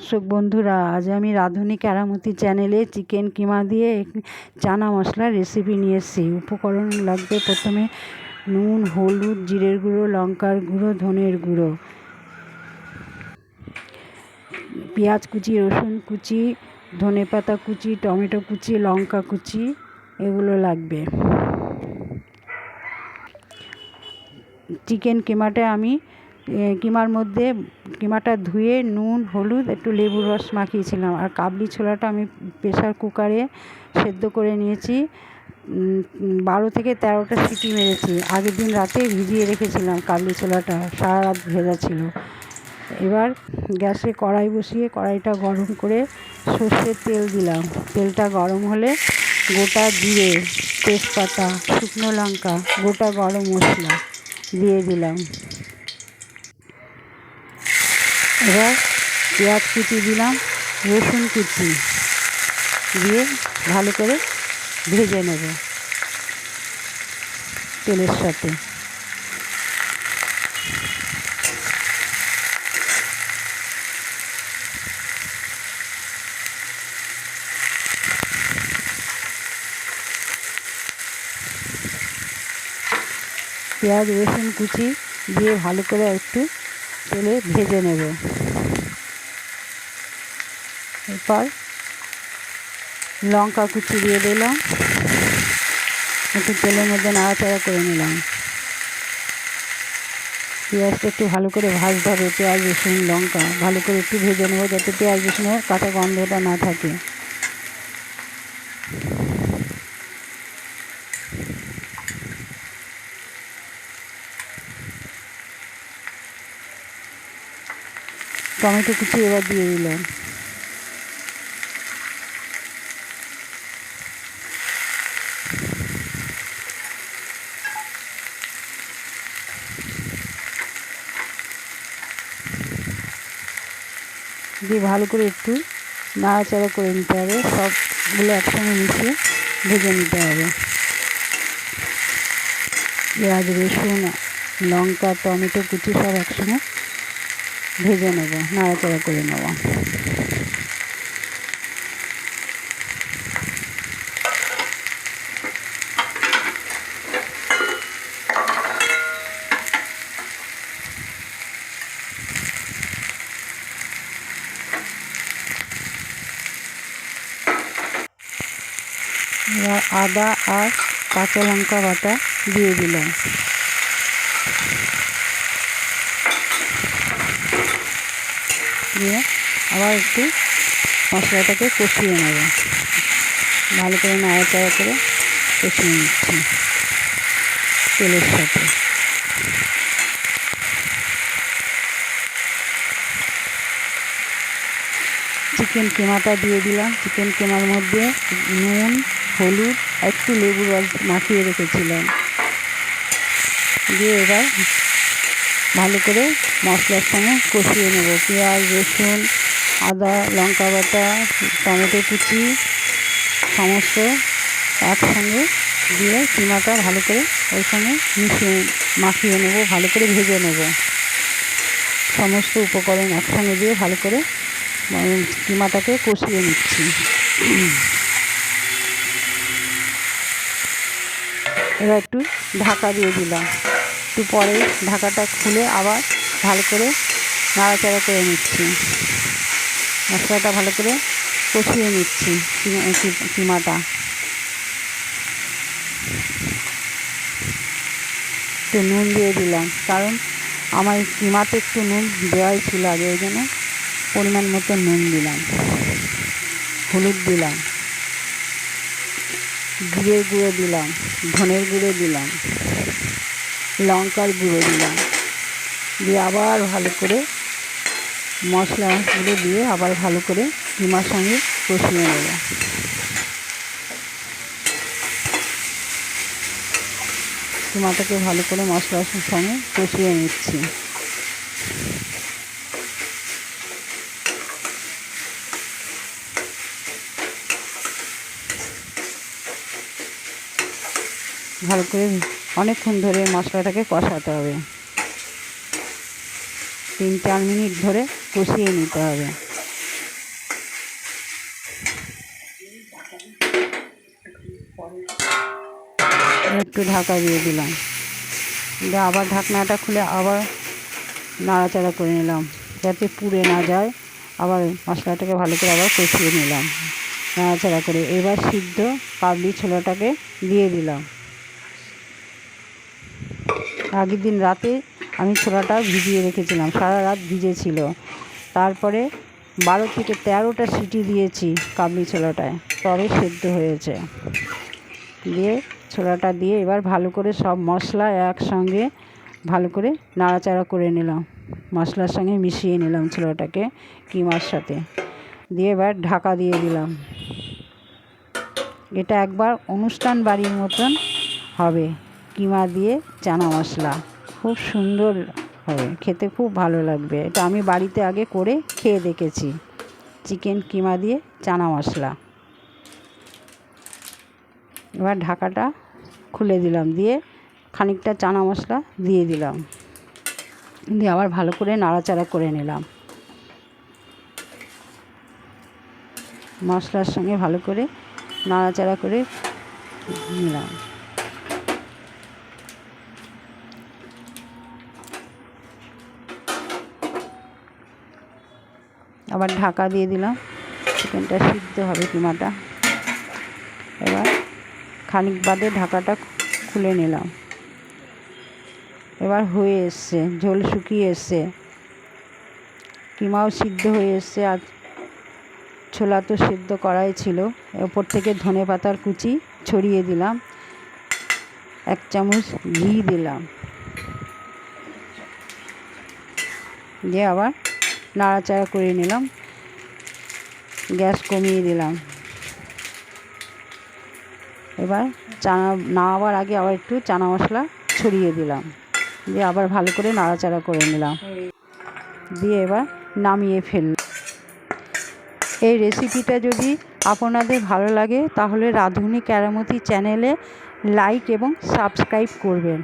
দর্শক বন্ধুরা, আজ আমি রাঁধুনি কেরামতি চ্যানেলে চিকেন কিমা দিয়ে চানা মশলার রেসিপি নিয়ে এসেছি। উপকরণ লাগবে প্রথমে নুন, হলুদ, জিরের গুঁড়ো, লঙ্কার গুঁড়ো, ধনের গুঁড়ো। পেঁয়াজ কুচি, রসুন কুচি, ধনে পাতা কুচি, টমেটো কুচি, লঙ্কা কুচি, এগুলো লাগবে। চিকেন কিমাটা আমি কিমার মধ্যে কিমাটা ধুয়ে নুন, হলুদ, একটু লেবুর রস মাখিয়েছিলাম। আর কাবলি ছোলাটা আমি প্রেসার কুকারে সেদ্ধ করে নিয়েছি। বারো থেকে তেরোটা সিটি মেরেছি। আগের দিন রাতে ভিজিয়ে রেখেছিলাম কাবলি ছোলাটা, সারা রাত ভেজা ছিল। এবার গ্যাসে কড়াই বসিয়ে কড়াইটা গরম করে সর্ষের তেল দিলাম। তেলটা গরম হলে গোটা জিরে, তেজপাতা, শুকনো লঙ্কা, গোটা গরম মশলা দিয়ে দিলাম। এবার পেঁয়াজ কুচি দিলাম, রসুন কুচি দিয়ে ভালো করে ভেজে নেব তেলের সাথে। পেঁয়াজ, রসুন কুচি দিয়ে ভালো করে একটু তেলে ভেজে নেব। এরপর লঙ্কা কুচি দিয়ে দিলাম। একটু তেলের মধ্যে নাড়াচাড়া করে নিলাম। পেঁয়াজটা একটু ভালো করে ভাজতে হবে, পেঁয়াজ, রসুন, লঙ্কা। ভালো করে একটু ভেজে নেব যাতে পেঁয়াজ, রসুনের কাঁচা গন্ধটা না থাকে। টমেটো কুচি এবার দিয়ে দিলাম। দিয়ে ভালো করে একটু নাড়াচাড়া করে নিতে হবে। সবগুলো একসঙ্গে মিশিয়ে ভেজে নিতে হবে। পেঁয়াজ, রসুন, লঙ্কা, টমেটো, কুচি সব একসঙ্গে ভেজে নেব, নাড়াচাড়া করে নেব। আদা আর কাঁচা লঙ্কা বাটা দিয়ে দিলাম। দিয়ে আবার একটু মশলাটাকে কষিয়ে নেব। ভালো করে নাড়াচাড়া করে কষিয়ে নিচ্ছি তেলের সাথে। চিকেন কেমাটা দিয়ে দিলাম। চিকেন কেমার মধ্যে নুন হলুদ, একটু লেবু রস মাখিয়ে রেখেছিলাম। দিয়ে এবার ভালো করে মশলার সঙ্গে কষিয়ে নেব। পেঁয়াজ, রসুন, আদা, লঙ্কা বাটা, টমেটো কুচি সমস্ত একসঙ্গে দিয়ে কিমাটা ভালো করে ওর সঙ্গে মিশিয়ে মাখিয়ে নেব, ভালো করে ভেজে নেব। সমস্ত উপকরণ একসঙ্গে দিয়ে ভালো করে কিমাটাকে কষিয়ে নিচ্ছি। এবার একটু ঢাকা দিয়ে দিলাম। একটু পরে ঢাকাটা খুলে আবার ভালো করে নাড়াচাড়া করে নিচ্ছি। মশলাটা ভালো করে কষিয়ে নিচ্ছি কিমাটা। একটু নুন দিয়ে দিলাম, কারণ আমার কিমাতে একটু নুন দেওয়াই ছিল আগে, ওই জন্য পরিমাণ মতো নুন দিলাম। হলুদ দিলাম। জিরের গুঁড়ো দিলাম, ধনের গুঁড়ো দিলাম, লঙ্কার গুঁড়ো দিলাম। দিয়ে আবার ভালো করে মশলাগুলো দিয়ে আবার ভালো করে কিমার সঙ্গে কষিয়ে নেব। কিমাটাকে ভালো করে মশলার সঙ্গে কষিয়ে নিচ্ছি। ভালো করে অনেকক্ষণ ধরে মশলাটাকে কষাতে হবে। তিন চার মিনিট ধরে কষিয়ে নিতে হবে। একটু ঢাকা দিয়ে দিলাম। দিয়ে আবার ঢাকনাটা খুলে আবার নাড়াচাড়া করে নিলাম। যাতে পুড়ে না যায়, আবার মশলাটাকে ভালো করে আবার কষিয়ে নিলাম। নাড়াচাড়া করে এবার সিদ্ধ কাবলি ছোলাটাকে দিয়ে দিলাম। আগের দিন রাতে আমি ছোলাটা ভিজিয়ে রেখেছিলাম, সারা রাত ভিজেছিল। তারপরে বারো থেকে তেরোটা সিটি দিয়েছি কাবলি ছোলাটায়, তবে সেদ্ধ হয়েছে। দিয়ে ছোলাটা দিয়ে এবার ভালো করে সব মশলা একসঙ্গে ভালো করে নাড়াচাড়া করে নিলাম। মশলার সঙ্গে মিশিয়ে নিলাম ছোলাটাকে কিমার সাথে। দিয়ে এবার ঢাকা দিয়ে দিলাম। এটা একবার অনুষ্ঠান বাড়ির মতন হবে। কিমা দিয়ে চানা মশলা। খুব সুন্দর হবে খেতে খুব ভালো লাগবে। এটা আমি বাড়িতে আগে করে খেয়ে দেখেছি, চিকেন কিমা দিয়ে চানা মশলা। এবার ঢাকাটা খুলে দিলাম, দিয়ে খানিকটা চানা মশলা দিয়ে দিলাম। দিয়ে আবার ভালো করে নাড়াচাড়া করে নিলাম। মশলার সঙ্গে ভালো করে নাড়াচাড়া করে নিলাম। আবার ঢাকা দিয়ে দিলাম। চিকেনটা সিদ্ধ হবে কিমাটা। এবার খানিক বাদে ঢাকাটা খুলে নিলাম। এবার হয়ে এসছে, ঝোল শুকিয়ে এসছে। কিমাও সিদ্ধ হয়ে এসছে আর ছোলা তো সিদ্ধ করাই ছিল। ওপর থেকে ধনে পাতার কুচি ছড়িয়ে দিলাম। এক চামচ ঘি দিলাম। দিয়ে আবার নাড়াচাড়া করে নিলাম। গ্যাস কমিয়ে দিলাম। এবার চানা, নামাবার আগে আবার একটু চানা মশলা ছড়িয়ে দিলাম। দিয়ে আবার ভালো করে নাড়াচাড়া করে নিলাম। দিয়ে এবার নামিয়ে ফেললাম। এই রেসিপিটা যদি আপনাদের ভালো লাগে, তাহলে রাঁধুনি ক্যারামতি চ্যানেলে লাইক এবং সাবস্ক্রাইব করবেন।